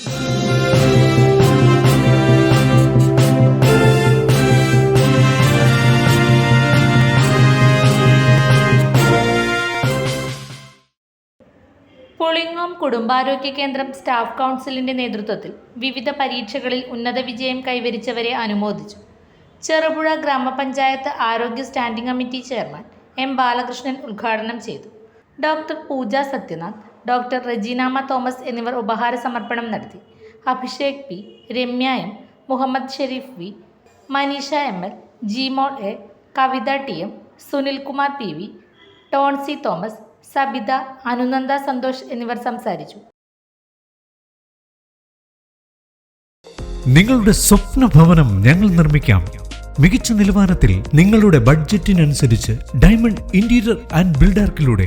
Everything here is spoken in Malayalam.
പുളിങ്ങോം കുടുംബാരോഗ്യ കേന്ദ്രം സ്റ്റാഫ് കൗൺസിലിന്റെ നേതൃത്വത്തിൽ വിവിധ പരീക്ഷകളിൽ ഉന്നത വിജയം കൈവരിച്ചവരെ അനുമോദിച്ചു. ചെറുപുഴ ഗ്രാമപഞ്ചായത്ത് ആരോഗ്യ standing committee chairman M Balakrishnan ഉദ്ഘാടനം ചെയ്തു. Doctor Pooja Sathyanath doctor Reginamma Thomas എന്നിവർ ഉപഹാര സമർപ്പണം നടത്തി. Abhishek P Ramya M Muhammad Sharif V Manisha M L Jimol A Kavitha T M Sunilkumar P V Tonsy Thomas Sabitha Anunanda Santhosh എന്നിവർ സംസാരിച്ചു. നിങ്ങളുടെ സ്വപ്ന ഭവനം ഞങ്ങൾ നിർമ്മിക്കാം. മികച്ച നിലവാരത്തിൽ നിങ്ങളുടെ ബഡ്ജറ്റിനനുസരിച്ച് ഡയമണ്ട് ഇന്റീരിയർ ആൻഡ് ബിൽഡാർക്കിലൂടെ